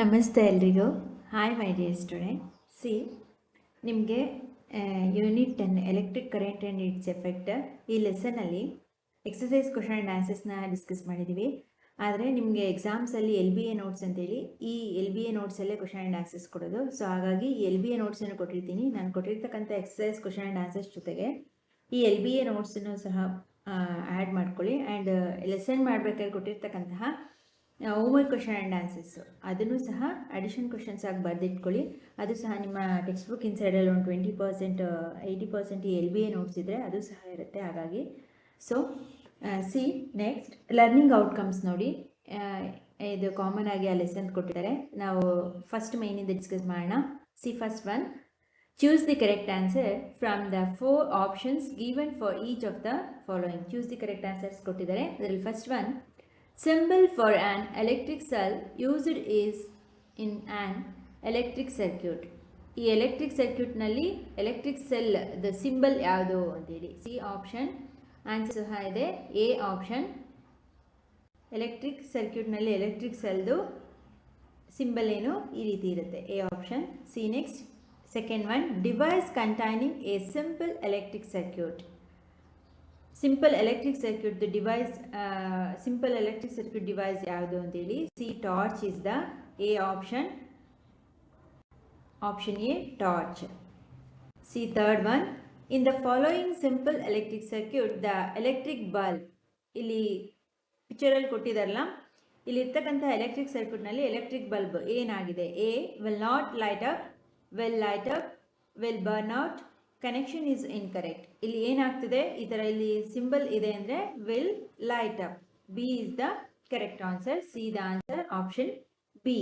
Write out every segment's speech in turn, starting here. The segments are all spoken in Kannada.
ನಮಸ್ತೆ ಎಲ್ರಿಗೂ. Hi my dear student C ನಿಮಗೆ unit ten electric current and its effect ಈ ಲೆಸನಲ್ಲಿ ಎಕ್ಸಸೈಸ್ ಕ್ವಶನ್ ಆ್ಯಂಡ್ ಆನ್ಸರ್ಸ್ನ ಡಿಸ್ಕಸ್ ಮಾಡಿದ್ದೀವಿ ಆದರೆ ನಿಮಗೆ ಎಕ್ಸಾಮ್ಸಲ್ಲಿ ಎಲ್ ಬಿ ಎ ನೋಟ್ಸ್ ಅಂತೇಳಿ, ಈ ಎಲ್ ಬಿ ಎ ನೋಟ್ಸಲ್ಲೇ ಕ್ವಶನ್ ಆ್ಯಂಡ್ ಆನ್ಸರ್ಸ್ ಕೊಡೋದು. ಸೊ ಹಾಗಾಗಿ ಎಲ್ ಬಿ ಎ ನೋಟ್ಸನ್ನು ಕೊಟ್ಟಿರ್ತೀನಿ. ನಾನು ಕೊಟ್ಟಿರ್ತಕ್ಕಂಥ ಎಕ್ಸಸೈಸ್ ಕ್ವಶನ್ ಆ್ಯಂಡ್ ಆನ್ಸರ್ಸ್ ಜೊತೆಗೆ ಈ ಎಲ್ ಬಿ ಎ ನೋಟ್ಸನ್ನು ಸಹ ಆ್ಯಡ್ ಮಾಡ್ಕೊಳ್ಳಿ. ಆ್ಯಂಡ್ ಲೆಸನ್ ಮಾಡಬೇಕಾದ್ರೆ ಕೊಟ್ಟಿರ್ತಕ್ಕಂತಹ ಹೋಮ್ವರ್ಕ್ ಕ್ವಶನ್ ಆ್ಯಂಡ್ ಆನ್ಸರ್ಸ್ ಅದನ್ನು ಸಹ ಅಡಿಷನ್ ಕ್ವಶನ್ಸ್ ಆಗಿ ಬರೆದಿಟ್ಕೊಳ್ಳಿ. ಅದು ಸಹ ನಿಮ್ಮ ಟೆಕ್ಸ್ಟ್ ಬುಕ್ ಇನ್ಸೈಡಲ್ಲಿ ಒಂದು twenty percent eighty percent L B A notes ಇದ್ದರೆ ಅದು ಸಹ ಇರುತ್ತೆ. ಹಾಗಾಗಿ so see next learning outcomes ನೋಡಿ. ಇದು ಕಾಮನ್ ಆಗಿ ಆ ಲೆಸನ್ ಕೊಟ್ಟಿದ್ದಾರೆ. ನಾವು ಫಸ್ಟ್ ಮೈನಿಂದ ಡಿಸ್ಕಸ್ ಮಾಡೋಣ. See first one choose the correct answer from the four options given for each of the following choose the correct answers ಕೊಟ್ಟಿದ್ದಾರೆ. ಅದರಲ್ಲಿ first one symbol for an electric cell used is in an electric circuit. ಈ ಎಲೆಕ್ಟ್ರಿಕ್ ಸರ್ಕ್ಯೂಟ್ನಲ್ಲಿ ಎಲೆಕ್ಟ್ರಿಕ್ ಸೆಲ್ ದ ಸಿಂಬಲ್ ಯಾವುದು ಅಂತೇಳಿ ಸಿ ಆಪ್ಷನ್ ಆನ್ಸರ್ ಸಹ ಇದೆ. ಎ ಆಪ್ಷನ್ ಎಲೆಕ್ಟ್ರಿಕ್ ಸರ್ಕ್ಯೂಟ್ನಲ್ಲಿ ಎಲೆಕ್ಟ್ರಿಕ್ ಸೆಲ್ದು ಸಿಂಬಲ್ ಏನು? ಈ ರೀತಿ ಇರುತ್ತೆ. A option see next second one device containing a simple electric circuit simple electric circuit device simple electric circuit device ಯಾವುದು ಅಂತೇಳಿ? See torch is the A option option A torch see third one in the following simple electric circuit the electric bulb ಇಲ್ಲಿ ಪಿಕ್ಚರಲ್ಲಿ ಕೊಟ್ಟಿದಾರಲ್ಲ, ಇಲ್ಲಿ ಇರ್ತಕ್ಕಂಥ ಎಲೆಕ್ಟ್ರಿಕ್ ಸರ್ಕ್ಯೂಟ್ನಲ್ಲಿ ಎಲೆಕ್ಟ್ರಿಕ್ ಬಲ್ಬ್ ಏನಾಗಿದೆ? A will not light up will light up will burn out connection is incorrect ಇಲ್ಲಿ ಏನಾಗ್ತಿದೆ? ಈ ಥರ ಇಲ್ಲಿ ಸಿಂಬಲ್ ಇದೆ ಅಂದರೆ will light up B is the correct answer see the answer option B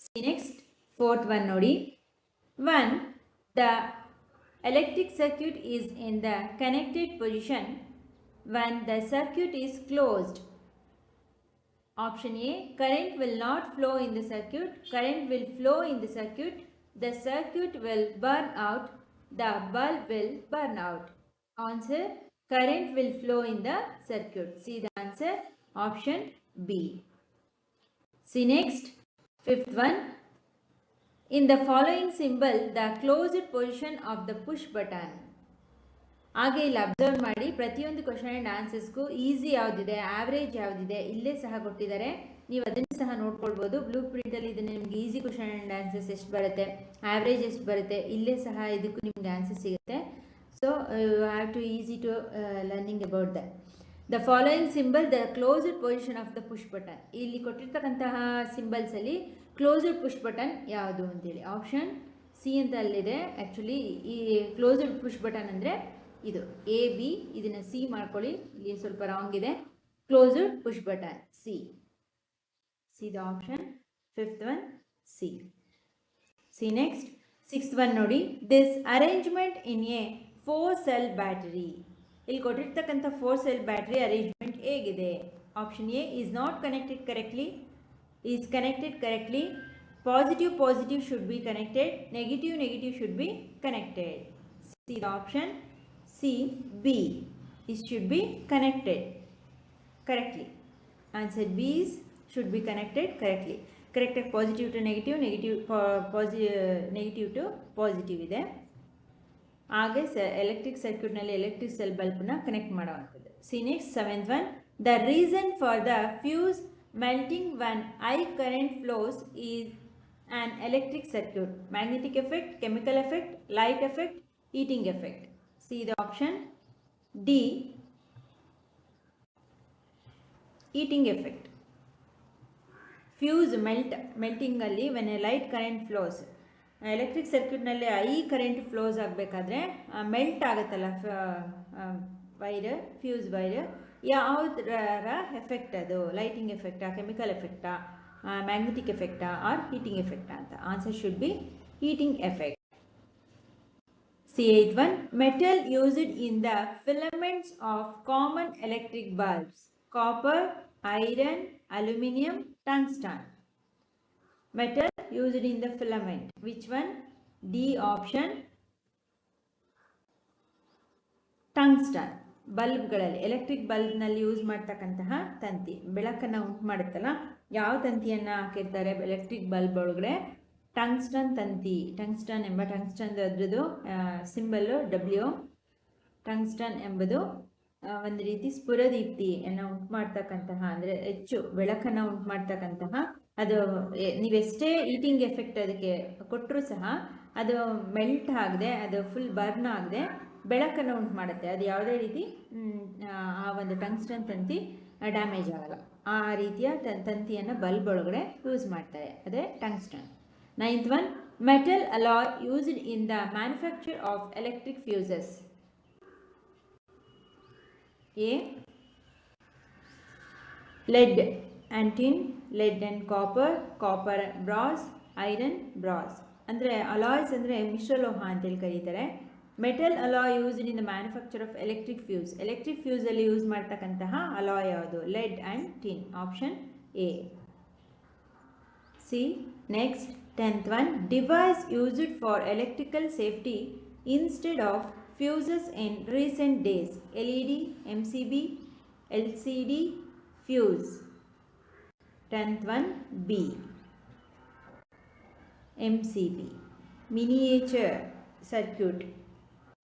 see next fourth one ನೋಡಿ. One the electric circuit is in the connected position one the circuit is closed option A current will not flow in the circuit current will flow in the circuit the circuit will burn out, the bulb will burn out. Answer current will flow in the circuit. See the answer option B. See next, fifth one. In the following symbol, the closed position of the push button. ಹಾಗೆ ಇಲ್ಲಿ ಅಬ್ಸರ್ವ್ ಮಾಡಿ ಪ್ರತಿಯೊಂದು ಕ್ವಶನ್ ಆ್ಯಂಡ್ ಆನ್ಸರ್ಸ್ಗೂ ಈಸಿ ಯಾವುದಿದೆ ಆವ್ರೇಜ್ ಯಾವುದಿದೆ ಇಲ್ಲೇ ಸಹ ಕೊಟ್ಟಿದ್ದಾರೆ ನೀವು ಅದನ್ನು ಸಹ ನೋಡ್ಕೊಳ್ಬೋದು. ಬ್ಲೂ ಪ್ರಿಂಟಲ್ಲಿ ಇದನ್ನು ನಿಮ್ಗೆ ಈಸಿ ಕ್ವಶನ್ ಆ್ಯಂಡ್ ಆನ್ಸರ್ಸ್ ಎಷ್ಟು ಬರುತ್ತೆ ಆ್ಯಾವ್ರೇಜ್ ಎಷ್ಟು ಬರುತ್ತೆ, ಇಲ್ಲೇ ಸಹ ಇದಕ್ಕೂ ನಿಮ್ಗೆ ಆನ್ಸರ್ ಸಿಗುತ್ತೆ. So you have to easy to learning about the the following symbol the closed position of the push button ಇಲ್ಲಿ ಕೊಟ್ಟಿರ್ತಕ್ಕಂತಹ ಸಿಂಬಲ್ಸಲ್ಲಿ ಕ್ಲೋಸ್ಡ್ ಪುಷ್ ಬಟನ್ ಯಾವುದು ಅಂತೇಳಿ. ಆಪ್ಷನ್ ಸಿ ಅಂತ ಅಲ್ಲಿದೆ. ಆ್ಯಕ್ಚುಲಿ ಈ ಕ್ಲೋಸ್ಡ್ ಪುಷ್ ಬಟನ್ ಅಂದರೆ ಇದು. ಎ ಬಿ ಇದನ್ನು ಸಿ ಮಾಡ್ಕೊಳ್ಳಿ. ಇಲ್ಲಿ ಸ್ವಲ್ಪ ರಾಂಗ್ ಇದೆ. Closed push button see see the option fifth one see see next sixth one ನೋಡಿ. This arrangement in a four cell battery ಇಲ್ಲಿ ಕೊಟ್ಟಿರ್ತಕ್ಕಂಥ ಫೋರ್ ಸೆಲ್ ಬ್ಯಾಟರಿ ಅರೇಂಜ್ಮೆಂಟ್ ಹೇಗಿದೆ option A is not connected correctly is connected correctly positive positive should be connected negative negative should be connected see the option see B is should be connected correctly answer B is should be connected correctly ಕರೆಕ್ಟಾಗಿ positive to negative negative positive negative to positive ಇದೆ. ಹಾಗೆ ಸ ಎಲೆಕ್ಟ್ರಿಕ್ ಸರ್ಕ್ಯೂಟ್ನಲ್ಲಿ ಎಲೆಕ್ಟ್ರಿಕ್ ಸೆಲ್ ಬಲ್ಬ್ನ ಕನೆಕ್ಟ್ ಮಾಡುವಂಥದ್ದು. See next seventh one the reason for the fuse melting one I current flows is on electric circuit magnetic effect chemical effect light effect heating effect see the option D heating effect fuse melt ಮೆಲ್ಟಿಂಗಲ್ಲಿ when a light current flows electric ಸರ್ಕ್ಯೂಟ್ನಲ್ಲಿ ಐ ಕರೆಂಟ್ ಫ್ಲೋಸ್ ಆಗಬೇಕಾದ್ರೆ ಮೆಲ್ಟ್ ಆಗುತ್ತಲ್ಲ ವೈರ್ ಫ್ಯೂಸ್ ವೈರ್ ಯಾವುದರ ಎಫೆಕ್ಟ್ ಅದು? ಲೈಟಿಂಗ್ ಎಫೆಕ್ಟಾ ಕೆಮಿಕಲ್ ಎಫೆಕ್ಟಾ ಮ್ಯಾಗ್ನೆಟಿಕ್ ಎಫೆಕ್ಟಾ ಆರ್ ಹೀಟಿಂಗ್ ಎಫೆಕ್ಟಾ ಅಂತ? Answer should be heating effect see eight one metal used in the filaments of common electric bulbs copper iron aluminium tungsten metal used in the filament. Which one? D option. Tungsten. ಬಲ್ಬ್ಗಳಲ್ಲಿ ಎಲೆಕ್ಟ್ರಿಕ್ ಬಲ್ಬ್ನಲ್ಲಿ ಯೂಸ್ ಮಾಡ್ತಕ್ಕಂತಹ ತಂತಿ. ಬೆಳಕನ್ನು ಉಂಟು ಮಾಡುತ್ತಲ್ಲ? ಯಾವ ತಂತಿಯನ್ನು ಹಾಕಿರ್ತಾರೆ? ಎಲೆಕ್ಟ್ರಿಕ್ ಬಲ್ಬ್ ಒಳಗಡೆ ಟಂಗ್ಸ್ಟನ್ ತಂತಿ. ಟಂಗ್ಸ್ಟನ್ ಎಂಬ ಟಂಗ್ಸ್ಟನ್ ಅದರದ್ದು ಸಿಂಬಲ್ಲು ಡಬ್ಲ್ಯೂ ಟಂಗ್ಸ್ಟನ್ ಎಂಬುದು ಒಂದು ರೀತಿ ಸ್ಫುರದೀಪ್ತಿಯನ್ನು ಉಂಟು ಮಾಡ್ತಕ್ಕಂತಹ, ಅಂದರೆ ಹೆಚ್ಚು ಬೆಳಕನ್ನು ಉಂಟು ಮಾಡ್ತಕ್ಕಂತಹ, ಅದು ನೀವೆಷ್ಟೇ ಈಟಿಂಗ್ ಎಫೆಕ್ಟ್ ಅದಕ್ಕೆ ಕೊಟ್ಟರೂ ಸಹ ಅದು ಮೆಲ್ಟ್ ಆಗದೆ, ಅದು ಫುಲ್ ಬರ್ನ್ ಆಗದೆ ಬೆಳಕನ್ನು ಉಂಟು ಮಾಡುತ್ತೆ. ಅದು ಯಾವುದೇ ರೀತಿ ಆ ಒಂದು ಟಂಗ್ಸ್ಟನ್ ತಂತಿ ಡ್ಯಾಮೇಜ್ ಆಗಲ್ಲ. ಆ ರೀತಿಯ ತಂತಿಯನ್ನು ಬಲ್ಬ್ ಒಳಗಡೆ ಯೂಸ್ ಮಾಡ್ತಾರೆ. ಅದೇ tungsten ninth one metal alloy used in the manufacture of electric fuses A. Lead tin, lead and copper, copper brass, iron brass. ಅಂದರೆ ಅಲಾಯ್ಸ್ ಅಂದರೆ ಮಿಶ್ರಲೋಹ ಅಂತೇಳಿ ಕರೀತಾರೆ metal alloy used in the manufacture of electric fuse electric ಫ್ಯೂಸಲ್ಲಿ use ಮಾಡ್ತಕ್ಕಂತಹ ಅಲಾಯ್ ಯಾವುದು lead and tin option A C next 10th one device used for electrical safety instead of fuses in recent days LED MCB LCD fuse. 10th one, B. MCB miniature circuit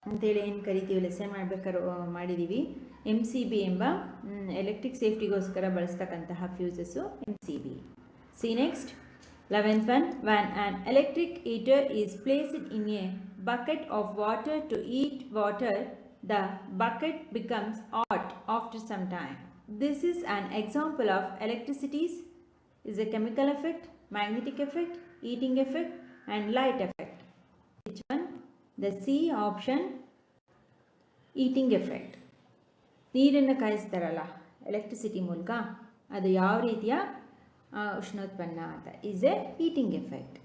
ಅಂತೇಳಿ ಏನು ಕರಿತೀವಿ ಲೆಸನ್ ಮಾಡಬೇಕಾರ ಮಾಡಿದ್ದೀವಿ ಎಂ ಸಿ ಬಿ ಎಂಬ ಎಲೆಕ್ಟ್ರಿಕ್ ಸೇಫ್ಟಿಗೋಸ್ಕರ ಬಳಸ್ತಕ್ಕಂತಹ fuses M C B see next eleventh one when an electric heater is placed in a Bucket of water to heat water the bucket becomes hot after some time this is an example of electricities is a chemical effect, magnetic effect, eating effect, and light effect. Which one? The C option, eating effect. ನೀರನ್ನು ಕಾಯಿಸ್ತಾರಲ್ಲ ಎಲೆಕ್ಟ್ರಿಸಿಟಿ ಮೂಲಕ ಅದು ಯಾವ ರೀತಿಯ ಆ, ಉಷ್ಣೋತ್ಪನ್ನ ಅಂತ is a heating effect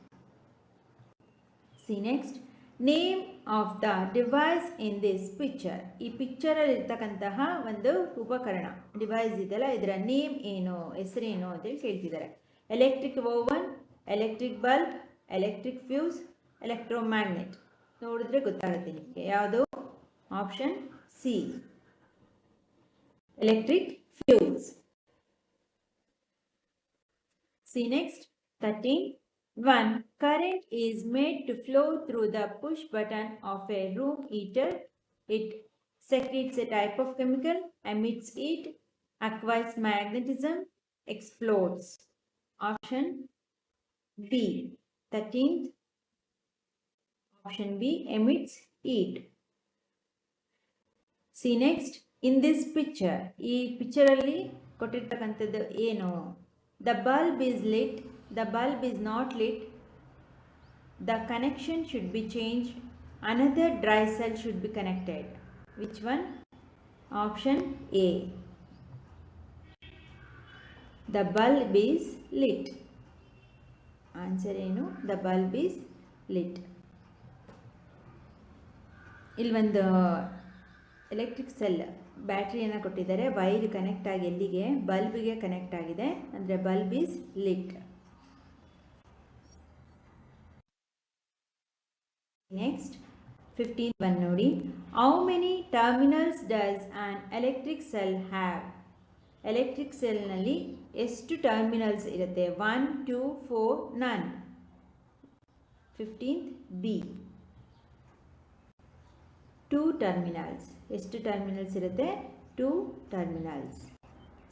C next Name of the device in this picture ಈ ಪಿಕ್ಚರಲ್ಲಿ ಇರ್ತಕ್ಕಂತಹ ಒಂದು ಉಪಕರಣ. ಡಿವೈಸ್ ಇದೆಯಲ್ಲ, ಇದರ ನೇಮ್ ಏನು, ಹೆಸರೇನು ಅಂತೇಳಿ ಕೇಳ್ತಿದ್ದಾರೆ. Electric oven electric bulb electric fuse electromagnet ನೋಡಿದ್ರೆ ಗೊತ್ತಾಗುತ್ತೆ ನಿಮಗೆ. ಯಾವುದು? Option see electric fuse see next 13. 1. Current is made to flow through the push button of a room heater. It secretes a type of chemical, emits heat, acquires magnetism, explodes. Option B. 13th. Option B emits heat. C next in this picture ಈ ಪಿಕ್ಚರಲ್ಲಿ ಕೊಟ್ಟಿರ್ತಕ್ಕಂಥದ್ದು ಏನು the bulb is lit The bulb is not lit the connection should be change another dry cell should be connected which one option A the bulb is lit answer ಏನು? ದ ಬಲ್ಬ್ ಈಸ್ ಲಿಟ್ ಇಲ್ಲಿ ಒಂದು ಎಲೆಕ್ಟ್ರಿಕ್ ಸೆಲ್ ಬ್ಯಾಟ್ರಿಯನ್ನು ಕೊಟ್ಟಿದ್ದಾರೆ. ವೈರ್ ಕನೆಕ್ಟ್ ಆಗಿ ಎಲ್ಲಿಗೆ? ಬಲ್ಬ್ಗೆ ಕನೆಕ್ಟ್ ಆಗಿದೆ. ಅಂದರೆ bulb is lit next fifteen one ನೋಡಿ how many terminals does an electric cell have electric ಸೆಲ್ನಲ್ಲಿ ಎಷ್ಟು ಟರ್ಮಿನಲ್ಸ್ ಇರುತ್ತೆ one two four none fifteenth B two terminals ಎಷ್ಟು ಟರ್ಮಿನಲ್ಸ್ ಇರುತ್ತೆ two terminals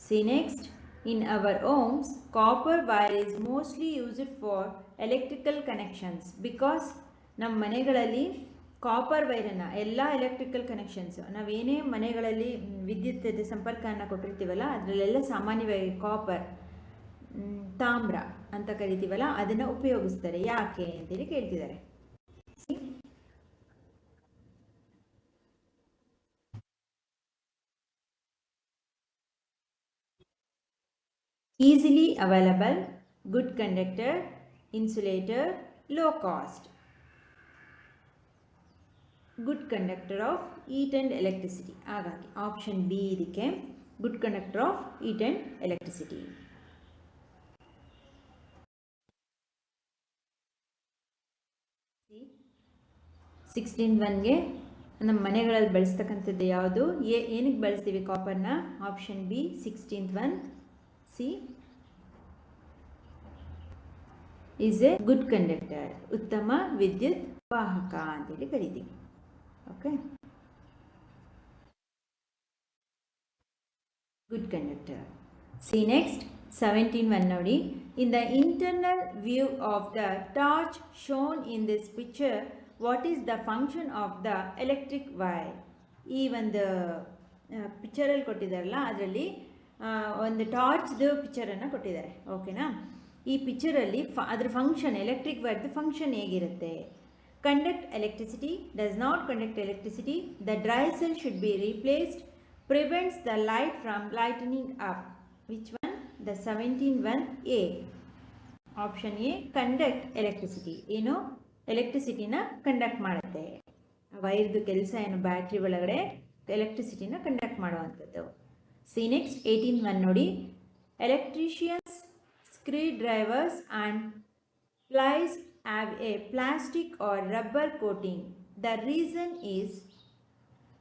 C next in our homes copper wire is mostly used for electrical connections because ನಮ್ಮ ಮನೆಗಳಲ್ಲಿ ಕಾಪರ್ ವೈರನ್ನು ಎಲ್ಲ ಎಲೆಕ್ಟ್ರಿಕಲ್ ಕನೆಕ್ಷನ್ಸು ನಾವೇನೇ ಮನೆಗಳಲ್ಲಿ ವಿದ್ಯುತ್ ಸಂಪರ್ಕವನ್ನು ಕೊಟ್ಟಿರ್ತೀವಲ್ಲ, ಅದರಲ್ಲೆಲ್ಲ ಸಾಮಾನ್ಯವಾಗಿ ಕಾಪರ್ ತಾಮ್ರ ಅಂತ ಕರಿತೀವಲ್ಲ, ಅದನ್ನು ಉಪಯೋಗಿಸ್ತಾರೆ ಯಾಕೆ ಅಂತೇಳಿ ಕೇಳ್ತಿದ್ದಾರೆ easily available good conductor insulator low cost. Good conductor of heat and electricity ಹಾಗಾಗಿ ಆಪ್ಷನ್ ಬಿ ಇದಕ್ಕೆ good conductor of heat and electricity sixteen ಒನ್ಗೆ ನಮ್ಮ ಮನೆಗಳಲ್ಲಿ ಬಳಸ್ತಕ್ಕಂಥದ್ದು ಯಾವುದು? ಏ ಏನಕ್ಕೆ ಬಳಸ್ತೀವಿ ಕಾಪರ್ನ option B sixteen one see is a good conductor ಉತ್ತಮ ವಿದ್ಯುತ್ ವಾಹಕ ಅಂತೇಳಿ ಕರಿತೀವಿ. Okay good conductor. See next, 17 one ನೋಡಿ. In the internal view of the torch shown in this picture, what is the function of the electric wire? ಈ ಒಂದು ಪಿಕ್ಚರಲ್ಲಿ ಕೊಟ್ಟಿದ್ದಾರಲ್ಲ ಅದರಲ್ಲಿ ಒಂದು ಟಾರ್ಚ್ದು ಪಿಕ್ಚರನ್ನು ಕೊಟ್ಟಿದ್ದಾರೆ ಓಕೆನಾ ಈ ಪಿಕ್ಚರಲ್ಲಿ ಫ ಅದ್ರ ಫಂಕ್ಷನ್ ಎಲೆಕ್ಟ್ರಿಕ್ ವೈರ್ದು ಫಂಕ್ಷನ್ ಹೇಗಿರುತ್ತೆ conduct electricity does not conduct electricity the dry cell should be replaced prevents the light from lightening up. Which one? The 17 one A. Option A conduct electricity ಏನು ಎಲೆಕ್ಟ್ರಿಸಿಟಿನ ಕಂಡಕ್ಟ್ ಮಾಡುತ್ತೆ ವೈರ್ದು ಕೆಲಸ ಏನು ಬ್ಯಾಟ್ರಿ ಒಳಗಡೆ ಎಲೆಕ್ಟ್ರಿಸಿಟಿನ ಕಂಡಕ್ಟ್ ಮಾಡುವಂಥದ್ದು ಸಿ ನೆಕ್ಸ್ಟ್ ಏಯ್ಟೀನ್ ಒನ್ ನೋಡಿ electricians screwdrivers and pliers have a plastic or rubber coating the reason is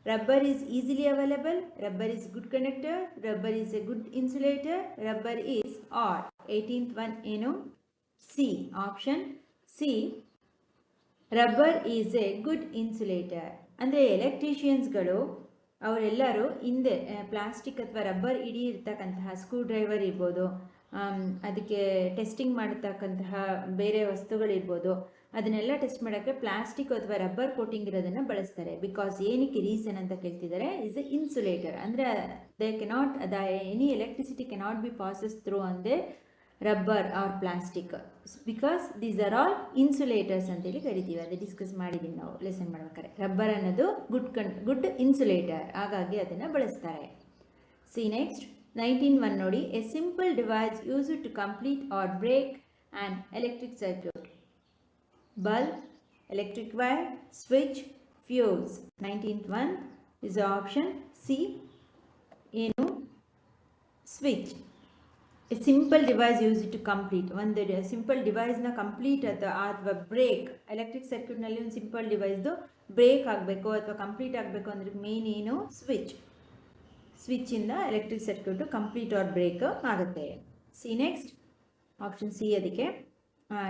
Rubber is easily available, rubber is good conductor, rubber is a good insulator, rubber is or. 18th one ಏನು C option C. Rubber is a good insulator ಅಂದರೆ ಎಲೆಕ್ಟ್ರಿಷಿಯನ್ಸ್ಗಳು ಅವರೆಲ್ಲರೂ ಹಿಂದೆ ಪ್ಲಾಸ್ಟಿಕ್ ಅಥವಾ ರಬ್ಬರ್ ಇಡೀ ಇರ್ತಕ್ಕಂತಹ ಸ್ಕ್ರೂ ಡ್ರೈವರ್ ಇರ್ಬೋದು. ಅದಕ್ಕೆ ಟೆಸ್ಟಿಂಗ್ ಮಾಡತಕ್ಕಂತಹ ಬೇರೆ ವಸ್ತುಗಳಿರ್ಬೋದು. ಅದನ್ನೆಲ್ಲ ಟೆಸ್ಟ್ ಮಾಡೋಕ್ಕೆ ಪ್ಲಾಸ್ಟಿಕ್ ಅಥವಾ ರಬ್ಬರ್ ಕೋಟಿಂಗ್ ಇರೋದನ್ನು ಬಳಸ್ತಾರೆ. ಬಿಕಾಸ್ ಏನಕ್ಕೆ ರೀಸನ್ ಅಂತ ಕೇಳ್ತಿದ್ದಾರೆ ಇಸ್ ಎ ಇನ್ಸುಲೇಟರ್ ಅಂದರೆ they cannot the any electricity cannot be passes through ಅಂದರೆ rubber or plastic because these are all insulators ಅಂತೇಳಿ ಕರಿತೀವಿ. ಅದೇ ಡಿಸ್ಕಸ್ ಮಾಡಿದ್ದೀವಿ ನಾವು ಲೆಸನ್ ಮಾಡ್ಬೇಕಾದ್ರೆ. ರಬ್ಬರ್ ಅನ್ನೋದು ಗುಡ್ ಕನ್ ಗುಡ್ ಇನ್ಸುಲೇಟರ್ ಹಾಗಾಗಿ ಅದನ್ನು ಬಳಸ್ತಾರೆ. ಸಿ ನೆಕ್ಸ್ಟ್ ನೈನ್ಟೀನ್ ಒನ್ ನೋಡಿ a simple device use to complete or break and electric circuit bulb electric wire switch fuse nineteenth one is option see ಏನು switch a simple device use to complete ಒಂದು ಸಿಂಪಲ್ ಡಿವೈಸ್ನ ಕಂಪ್ಲೀಟ್ ಅಥವಾ ಅಥವಾ ಬ್ರೇಕ್ ಎಲೆಕ್ಟ್ರಿಕ್ ಸರ್ಕ್ಯೂಟ್ನಲ್ಲಿ ಒಂದು ಸಿಂಪಲ್ ಡಿವೈಸ್ದು ಬ್ರೇಕ್ ಆಗಬೇಕು ಅಥವಾ ಕಂಪ್ಲೀಟ್ ಆಗಬೇಕು ಅಂದ್ರೆ ಮೇನ್ ಏನು? Switch ಸ್ವಿಚ್ಚಿಂದ electric circuit complete or break ಆಗುತ್ತೆ. ಸಿ ನೆಕ್ಸ್ಟ್ ಆಪ್ಷನ್ ಸಿ ಅದಕ್ಕೆ.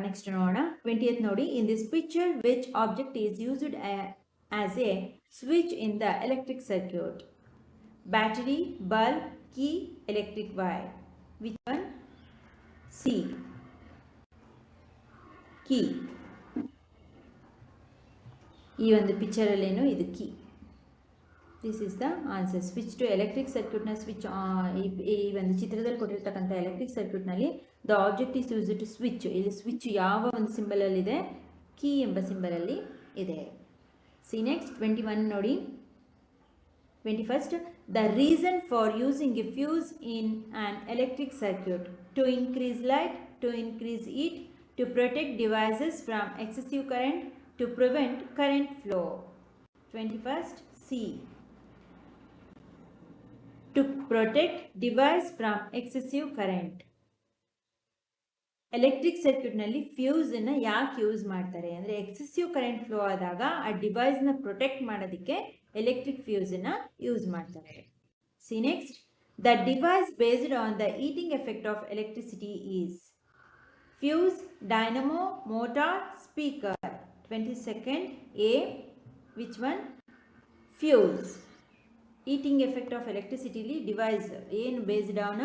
ನೆಕ್ಸ್ಟ್ ನೋಡೋಣ. ಟ್ವೆಂಟಿಯತ್ ನೋಡಿ. In this picture which object is used as a switch in the electric circuit battery bulb key electric wire which one see key ಈ ಒಂದು ಪಿಕ್ಚರಲ್ಲೇನು ಇದು key this is the answer switch to electric ಸರ್ಕ್ಯೂಟ್ನ ಸ್ವಿಚ್ ಈ ಒಂದು ಚಿತ್ರದಲ್ಲಿ ಕೊಟ್ಟಿರ್ತಕ್ಕಂಥ ಎಲೆಕ್ಟ್ರಿಕ್ ಸರ್ಕ್ಯೂಟ್ನಲ್ಲಿ the object is use to switch ಇಲ್ಲಿ ಸ್ವಿಚ್ ಯಾವ ಒಂದು ಸಿಂಬಲಲ್ಲಿದೆ ಕೀ ಎಂಬ ಸಿಂಬಲಲ್ಲಿ ಇದೆ. ಸಿ ನೆಕ್ಸ್ಟ್ ಟ್ವೆಂಟಿ ಒನ್ ನೋಡಿ. Twenty first the reason for using a fuse in an electric circuit to increase light to increase heat to protect devices from excessive current to prevent current flow twenty first see to protect device from excessive current electric ಸರ್ಕ್ಯೂಟ್ನಲ್ಲಿ ಫ್ಯೂಸನ್ನು ಯಾಕೆ ಯೂಸ್ ಮಾಡ್ತಾರೆ? ಅಂದರೆ ಎಕ್ಸೆಸಿವ್ ಕರೆಂಟ್ ಫ್ಲೋ ಆದಾಗ ಆ ಡಿವೈಸ್ನ ಪ್ರೊಟೆಕ್ಟ್ ಮಾಡೋದಕ್ಕೆ ಎಲೆಕ್ಟ್ರಿಕ್ ಫ್ಯೂಸನ್ನು ಯೂಸ್ ಮಾಡ್ತಾರೆ. See next the device based on the heating effect of electricity is fuse dynamo motor speaker twenty second A which one fuse heating effect of ಎಲೆಕ್ಟ್ರಿಸಿಟಿಲಿ device ಏನು ಬೇಸ್ಡ್ ಆನ್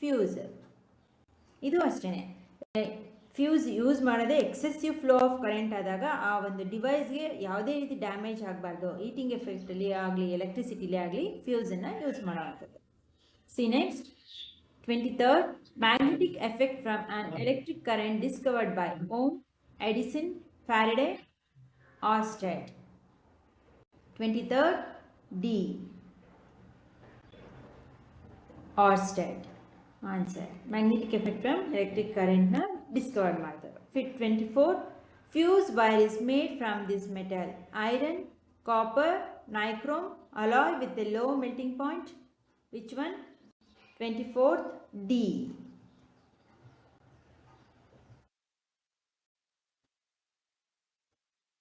ಫ್ಯೂಸ್? ಇದು ಅಷ್ಟೇ. ಫ್ಯೂಸ್ ಯೂಸ್ ಮಾಡದೆ ಎಕ್ಸೆಸಿವ್ ಫ್ಲೋ ಆಫ್ ಕರೆಂಟ್ ಆದಾಗ ಆ ಒಂದು ಡಿವೈಸ್ಗೆ ಯಾವುದೇ ರೀತಿ ಡ್ಯಾಮೇಜ್ ಆಗಬಾರ್ದು. ಈಟಿಂಗ್ ಎಫೆಕ್ಟಲ್ಲಿ ಆಗಲಿ, ಎಲೆಕ್ಟ್ರಿಸಿಟಿಲಿ ಆಗಲಿ ಫ್ಯೂಸನ್ನು ಯೂಸ್ ಮಾಡುವಂಥದ್ದು. See next twenty third magnetic effect from an electric current discovered by Ohm Edison Faraday Oersted twenty third D Oersted answer magnetic effect from electric ಕರೆಂಟ್ನ ಡಿಸ್ಕವರ್ ಮಾಡ್ತಾರೆ fit twenty four fuse wire is made from this metal iron copper nichrome alloy with a low melting point which one twenty fourth D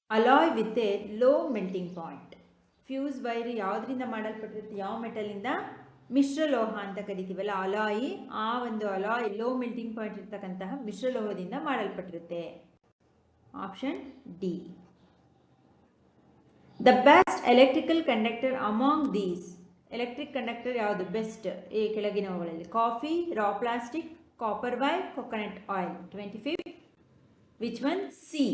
alloy with a low melting point. Fuse wire ಯಾವುದರಿಂದ ಮಾಡಲ್ಪಟ್ಟಿರುತ್ತೆ ಯಾವ ಮೆಟಲಿಂದ ಮಿಶ್ರಲೋಹ ಅಂತ ಕರಿತೀವಲ್ಲ, ಅಲಾಯಿ, ಆ ಒಂದು ಅಲಾಯ್ ಲೋ ಮೆಲ್ಟಿಂಗ್ ಪಾಯಿಂಟ್ ಇರ್ತಕ್ಕಂತಹ ಮಿಶ್ರಲೋಹದಿಂದ ಮಾಡಲ್ಪಟ್ಟಿರುತ್ತೆ. Option D the best electrical conductor among these electric conductor ಯಾವುದು? ಬೆಸ್ಟ್ ಈ ಕೆಳಗಿನವುಗಳಲ್ಲಿ. Coffee raw plastic copper wire coconut oil twenty fifth which one see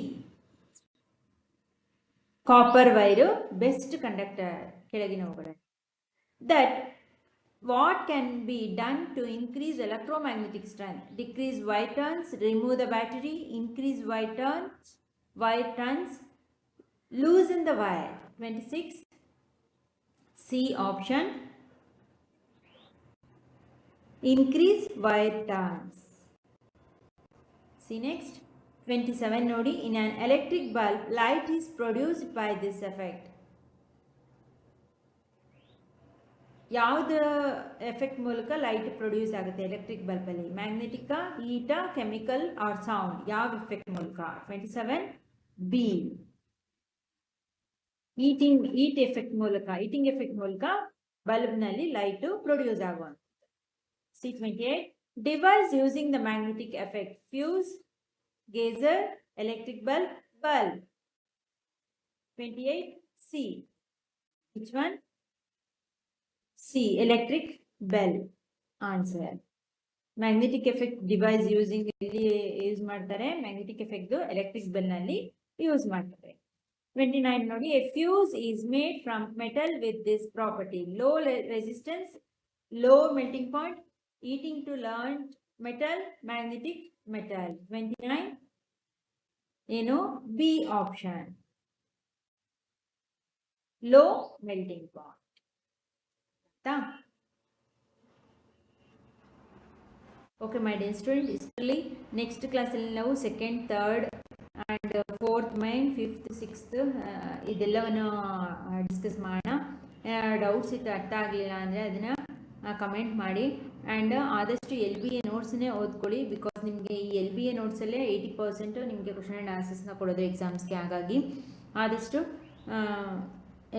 copper wire best conductor ಕೆಳಗಿನವುಗಳಲ್ಲಿ. That what can be done to increase electromagnetic strength. Decrease wire turns remove the battery increase wire turns wire turns loosen the wire. 26 c option. Increase wire turns. See next. 27 nodi. In an electric bulb light is produced by this effect ಯಾವ್ದು ಎಫೆಕ್ಟ್ ಮೂಲಕ ಲೈಟ್ ಪ್ರೊಡ್ಯೂಸ್ ಆಗುತ್ತೆ? ಎಲೆಕ್ಟ್ರಿಕ್ ಬಲ್ಬಲ್ಲಿ ಮ್ಯಾಗ್ನೆಟಿಕಾ ಈಟಾ ಕೆಮಿಕಲ್ ಆರ್ ಸೌಂಡ್ ಯಾವ ಎಫೆಕ್ಟ್ ಮೂಲಕ? Twenty seven B heating heat effect ಮೂಲಕ ಈಟಿಂಗ್ ಎಫೆಕ್ಟ್ ಮೂಲಕ ಬಲ್ಬ್ನಲ್ಲಿ ಲೈಟು ಪ್ರೊಡ್ಯೂಸ್ ಆಗುವಂಥದ್ದು. C twenty eight device using the magnetic effect fuse geyser electric bulb bulb twenty eight C which one C electric bell answer magnetic effect device using ಇಲ್ಲಿ ಯೂಸ್ ಮಾಡ್ತಾರೆ. ಮ್ಯಾಗ್ನೆಟಿಕ್ ಎಫೆಕ್ಟ್ ಎಲೆಕ್ಟ್ರಿಕ್ ಬೆಲ್ನಲ್ಲಿ ಯೂಸ್ ಮಾಡ್ತಾರೆ. ಟ್ವೆಂಟಿ ನೈನ್ ನೋಡಿ a fuse is made from metal with this property low resistance low melting point heating to learn metal magnetic metal twenty nine ಏನು? B option low melting point ಆಯ್ತಾ ಓಕೆ ಮೈ ಡಿಯರ್ ಸ್ಟೂಡೆಂಟ್ ಇಷ್ಟರಲ್ಲಿ ನೆಕ್ಸ್ಟ್ ಕ್ಲಾಸಲ್ಲಿ ನಾವು second third and fourth main fifth sixth ಇದೆಲ್ಲವನ್ನು ಡಿಸ್ಕಸ್ ಮಾಡೋಣ. ಡೌಟ್ಸ್ ಇತ್ತು, ಅರ್ಥ ಆಗಲಿಲ್ಲ ಅಂದರೆ ಅದನ್ನು ಕಮೆಂಟ್ ಮಾಡಿ. ಆ್ಯಂಡ್ ಆದಷ್ಟು ಎಲ್ ಬಿ ಎ ನೋಟ್ಸನ್ನೇ ಓದ್ಕೊಳ್ಳಿ ಬಿಕಾಸ್ ನಿಮಗೆ ಈ ಎಲ್ ಬಿ ಎ ನೋಟ್ಸಲ್ಲೇ ಏಯ್ಟಿ ಪರ್ಸೆಂಟು ನಿಮಗೆ ಕ್ವಶನ್ ಆ್ಯಂಡ್ ಆನ್ಸರ್ಸ್ನ ಕೊಡೋದು ಎಕ್ಸಾಮ್ಸ್ಗೆ ಹಾಗಾಗಿ. ಆದಷ್ಟು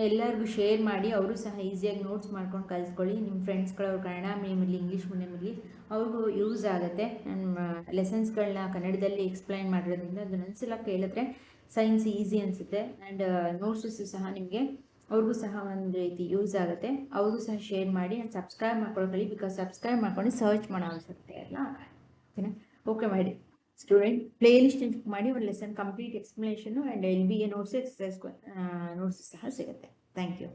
ಎಲ್ಲರಿಗೂ ಶೇರ್ ಮಾಡಿ, ಅವರು ಸಹ ಈಸಿಯಾಗಿ ನೋಟ್ಸ್ ಮಾಡ್ಕೊಂಡು ಕಲಿಸ್ಕೊಳ್ಳಿ. ನಿಮ್ಮ ಫ್ರೆಂಡ್ಸ್ಗಳವ್ರು ಕನ್ನಡ ಮೀಡಿಯಮ್ ಇರಲಿ ಇಂಗ್ಲೀಷ್ ಮೀಡಿಯಮ್ ಇರಲಿ, ಅವ್ರಿಗೂ ಯೂಸ್ ಆಗುತ್ತೆ. ನಮ್ಮ ಲೆಸನ್ಸ್ಗಳನ್ನ ಕನ್ನಡದಲ್ಲಿ ಎಕ್ಸ್ಪ್ಲೈನ್ ಮಾಡಿರೋದ್ರಿಂದ ಅದನ್ನೊಂದ್ಸಲ ಕೇಳಿದ್ರೆ ಸೈನ್ಸ್ ಈಸಿ ಅನಿಸುತ್ತೆ. ಆ್ಯಂಡ್ ನೋಟ್ಸಸ್ಸು ಸಹ ನಿಮಗೆ ಅವ್ರಿಗೂ ಸಹ ಒಂದು ರೀತಿ ಯೂಸ್ ಆಗುತ್ತೆ. ಅವರು ಸಹ ಶೇರ್ ಮಾಡಿ ಸಬ್ಸ್ಕ್ರೈಬ್ ಮಾಡ್ಕೊಳ್ಳಿ ಬಿಕಾಸ್ ಸಬ್ಸ್ಕ್ರೈಬ್ ಮಾಡ್ಕೊಂಡು ಸರ್ಚ್ ಮಾಡೋ ಅವಶ್ಯಕತೆ ಅಲ್ಲ ಓಕೆನಾ ಓಕೆ, ಮಾಡಿ. ಸ್ಟೂಡೆಂಟ್ ಪ್ಲೇಲಿಸ್ಟ್ ಲಿಸ್ಟ್ ಮಾಡಿ, ಒಂದು lesson complete explanation and L B A notes exercise notes ಸಹ ಸಿಗುತ್ತೆ. Thank you